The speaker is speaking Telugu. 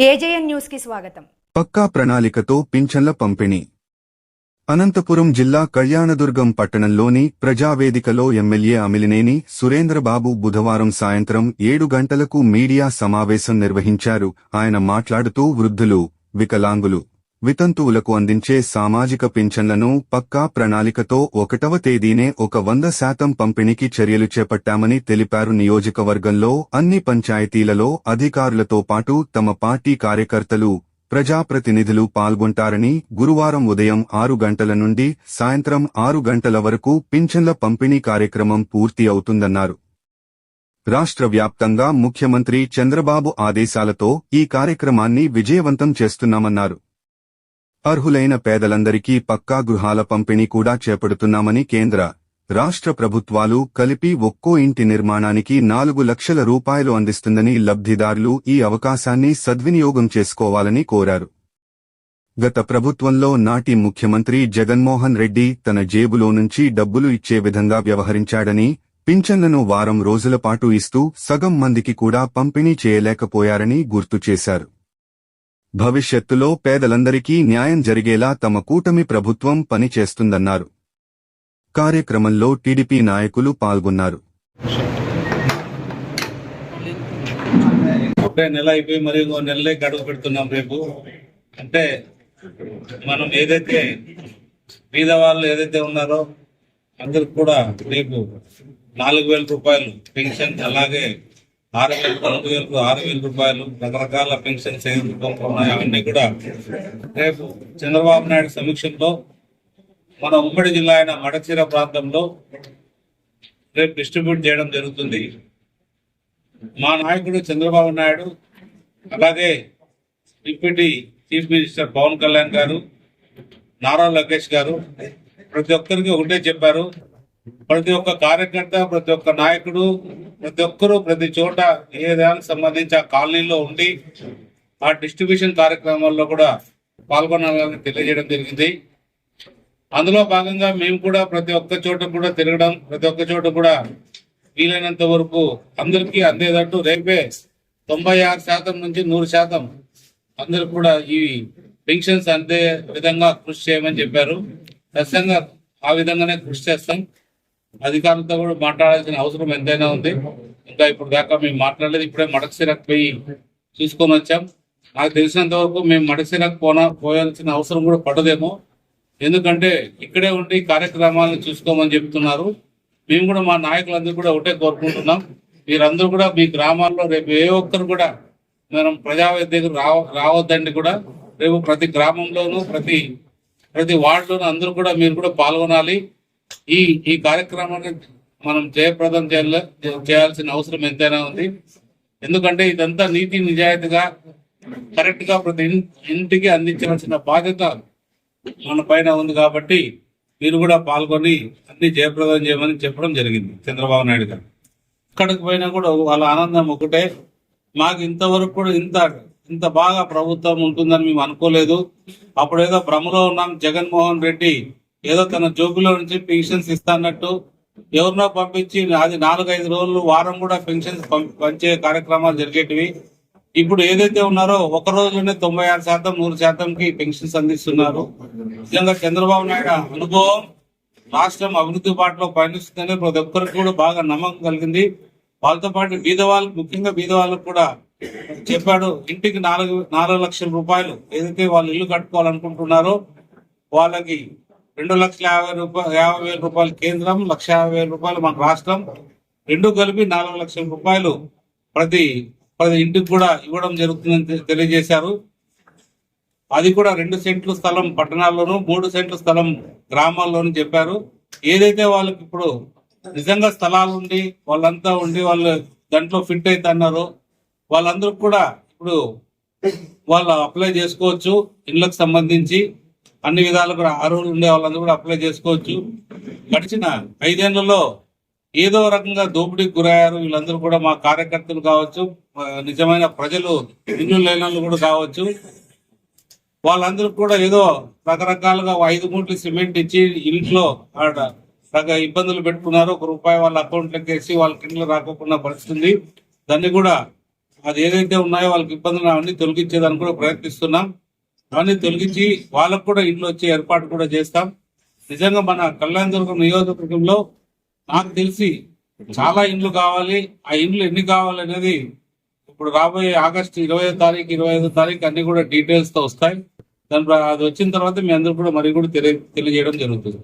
ఏజేఎన్ న్యూస్కి స్వాగతం. పక్కా ప్రణాళికతో పింఛన్ల పంపిణీ. అనంతపురం జిల్లా కళ్యాణదుర్గం పట్టణంలోని ప్రజావేదికలో ఎమ్మెల్యే అమిలినేని సురేంద్రబాబు బుధవారం సాయంత్రం ఏడు గంటలకు మీడియా సమావేశం నిర్వహించారు. ఆయన మాట్లాడుతూ వృద్ధులు వికలాంగులు వితంతువులకు అందించే సామాజిక పింఛన్లను పక్కా ప్రణాళికతో ఒకటవ తేదీనే ఒక వంద శాతం పంపిణీకి చర్యలు చేపట్టామని తెలిపారు నియోజకవర్గంలో అన్ని పంచాయతీలలో అధికారులతో పాటు తమ పార్టీ కార్యకర్తలు ప్రజాప్రతినిధులు పాల్గొంటారని గురువారం ఉదయం ఆరు గంటల నుండి సాయంత్రం ఆరు గంటల వరకు పింఛన్ల పంపిణీ కార్యక్రమం పూర్తి అవుతుందన్నారు. రాష్ట్ర వ్యాప్తంగా ముఖ్యమంత్రి చంద్రబాబు ఆదేశాలతో ఈ కార్యక్రమాన్ని విజయవంతం చేస్తున్నామన్నారు. అర్హులైన పేదలందరికీ పక్కా గృహాల పంపిణీ కూడా చేపడుతున్నామని కేంద్ర రాష్ట్ర ప్రభుత్వాలు కలిపి ఒక్కో ఇంటి నిర్మాణానికి నాలుగు లక్షల రూపాయలు అందిస్తుందని లబ్ధిదారులు ఈ అవకాశాన్ని సద్వినియోగం చేసుకోవాలని కోరారు. గత ప్రభుత్వంలో నాటి ముఖ్యమంత్రి జగన్మోహన్ రెడ్డి తన జేబులో నుంచి డబ్బులు ఇచ్చే విధంగా వ్యవహరించాడని పింఛన్లను వారం రోజుల పాటు ఇస్తూ సగం మందికి కూడా పంపిణీ చేయలేకపోయారని గుర్తు చేశారు. భవిష్యత్తులో పేదలందరికీ న్యాయం జరిగేలా తమ కూటమి ప్రభుత్వం పనిచేస్తుందన్నారు. కార్యక్రమంలో టీడీపీ నాయకులు పాల్గొన్నారు. ఒకటే నెల అయిపోయి మరి ఇంకో నెలలే గడువు పెడుతున్నాం రేపు. అంటే మనం ఏదైతే పేద వాళ్ళు ఏదైతే ఉన్నారో అందరికి కూడా రేపు నాలుగు వేల రూపాయలు పెన్షన్ అలాగే ఆరు వేల రెండు వేలకు ఆరు వేల రూపాయలు రకరకాల పెన్షన్స్ ఏ రూపంలో అవన్నీ కూడా రేపు చంద్రబాబు నాయుడు సమీక్షంలో మన ఉమ్మడి జిల్లా అయిన మడచీర ప్రాంతంలో రేపు డిస్ట్రిబ్యూట్ చేయడం జరుగుతుంది. మా నాయకుడు చంద్రబాబు నాయుడు అలాగే deputy chief minister Pawan Kalyan గారు నారా లోకేష్ గారు ప్రతి ఒక్కరికి ఒకటే చెప్పారు. ప్రతి ఒక్క కార్యకర్త ప్రతి ఒక్క నాయకుడు ప్రతి ఒక్కరూ ప్రతి చోట ఏ దానికి సంబంధించి ఆ కాలనీలో ఉండి ఆ డిస్ట్రిబ్యూషన్ కార్యక్రమాల్లో కూడా పాల్గొనాలని తెలియజేయడం జరిగింది. అందులో భాగంగా మేము కూడా ప్రతి ఒక్క చోట కూడా తిరగడం ప్రతి ఒక్క చోట కూడా వీలైనంత వరకు అందరికీ అందేటట్టు రేపే తొంభై ఆరు శాతం నుంచి నూరు శాతం అందరూ కూడా ఈ పెన్షన్స్ అందే విధంగా కృషి చేయమని చెప్పారు. ఖచ్చితంగా ఆ విధంగానే కృషి చేస్తాం. అధికారులతో కూడా మాట్లాడాల్సిన అవసరం ఎంతైనా ఉంది. ఇంకా ఇప్పుడు దాకా మేము మాట్లాడలేదు. ఇప్పుడే మడకసిరకు పోయి చూసుకొని వచ్చాం. నాకు తెలిసినంత వరకు మేము మడకసిరకు పోనా పోయాల్సిన అవసరం కూడా పడదేమో. ఎందుకంటే ఇక్కడే ఉండి కార్యక్రమాలను చూసుకోమని చెప్తున్నారు. మేము కూడా మా నాయకులందరూ కూడా ఒకటే కోరుకుంటున్నాం. మీరందరూ కూడా మీ గ్రామాల్లో రేపు ఏ ఒక్కరు కూడా మనం ప్రజావేది దగ్గర రావ రావద్దండి కూడా. రేపు ప్రతి గ్రామంలోనూ ప్రతి ప్రతి వార్డులోనూ అందరూ కూడా మీరు కూడా పాల్గొనాలి. ఈ ఈ కార్యక్రమాన్ని మనం జయప్రదం చేయాల చేయాల్సిన అవసరం ఎంతైనా ఉంది. ఎందుకంటే ఇదంతా నీతి నిజాయితీగా కరెక్ట్గా ప్రతి ఇంటికి అందించాల్సిన బాధ్యత మన పైన ఉంది కాబట్టి మీరు కూడా పాల్గొని అన్ని జయప్రదం చేయమని చెప్పడం జరిగింది చంద్రబాబు నాయుడు గారు. ఎక్కడికి పోయినా కూడా వాళ్ళ ఆనందం ఒకటే. మాకు ఇంతవరకు కూడా ఇంత ఇంత బాగా ప్రభుత్వం ఉంటుందని మేము అనుకోలేదు. అప్పుడేదో భ్రమలో ఉన్నాం జగన్మోహన్ రెడ్డి. ఏదో తన జోబులో నుంచి పెన్షన్స్ ఇస్తానట్టు ఎవరినో పంపించి అది నాలుగైదు రోజులు వారం కూడా పెన్షన్స్ పంచే కార్యక్రమాలు జరిగేటివి. ఇప్పుడు ఏదైతే ఉన్నారో ఒక రోజులోనే తొంభై ఆరు శాతం నూరు శాతంకి పెన్షన్స్ అందిస్తున్నారు. నిజంగా చంద్రబాబు నాయుడు అనుభవం రాష్ట్రం అభివృద్ధి బాటలో పయనిస్తుందని ప్రతి ఒక్కరికి కూడా బాగా నమ్మకం కలిగింది. వాళ్ళతో పాటు బీద ముఖ్యంగా బీద వాళ్ళకు కూడా చెప్పాడు ఇంటికి నాలుగు నాలుగు లక్షల రూపాయలు ఏదైతే వాళ్ళు ఇల్లు కట్టుకోవాలనుకుంటున్నారో వాళ్ళకి రెండు లక్షల యాభై రూపాయలు యాభై వేల రూపాయలు కేంద్రం లక్ష యాభై వేల రూపాయలు మన రాష్ట్రం. రెండు కలిపి నాలుగు లక్షల రూపాయలు ప్రతి ప్రతి ఇంటికి కూడా ఇవ్వడం జరుగుతుందని తెలియజేశారు. అది కూడా రెండు సెంట్లు స్థలం పట్టణాల్లోనూ మూడు సెంట్ల స్థలం గ్రామాల్లోనూ చెప్పారు. ఏదైతే వాళ్ళకి ఇప్పుడు నిజంగా స్థలాలు ఉండి వాళ్ళంతా ఉండి వాళ్ళు దాంట్లో ఫిట్ అయితే వాళ్ళందరూ కూడా ఇప్పుడు వాళ్ళు అప్లై చేసుకోవచ్చు ఇండ్లకు సంబంధించి. అన్ని విధాలు కూడా అర్హులు ఉండే వాళ్ళందరూ కూడా అప్లై చేసుకోవచ్చు. గడిచిన ఐదేళ్ళలో ఏదో రకంగా దోపిడీకి గురయ్యారు. వీళ్ళందరూ కూడా మా కార్యకర్తలు కావచ్చు నిజమైన ప్రజలు ఇల్లు లేని కూడా కావచ్చు. వాళ్ళందరూ కూడా ఏదో రకరకాలుగా ఐదు మూట్లు సిమెంట్ ఇచ్చి ఇంట్లో ఆడ రక ఇబ్బందులు పెట్టుకున్నారు. ఒక రూపాయి వాళ్ళ అకౌంట్లోకి వేసి వాళ్ళ కింద రాకోకుండా పరిస్థితుంది. దాన్ని కూడా అది ఏదైతే ఉన్నాయో వాళ్ళకి ఇబ్బందులు అవన్నీ తొలగించేదానికి కూడా ప్రయత్నిస్తున్నాం. అవన్నీ తొలగించి వాళ్ళకు కూడా ఇంట్లో వచ్చే ఏర్పాటు కూడా చేస్తాం. నిజంగా మన కళ్యాణ దుర్గం నియోజకవర్గంలో నాకు తెలిసి చాలా ఇండ్లు కావాలి. ఆ ఇండ్లు ఎన్ని కావాలి అనేది ఇప్పుడు రాబోయే ఆగస్టు ఇరవై తారీఖు ఇరవై ఐదో తారీఖు అన్ని కూడా డీటెయిల్స్తో వస్తాయి. దాని అది వచ్చిన తర్వాత మీ అందరూ కూడా మరి కూడా తెలియ తెలియజేయడం జరుగుతుంది.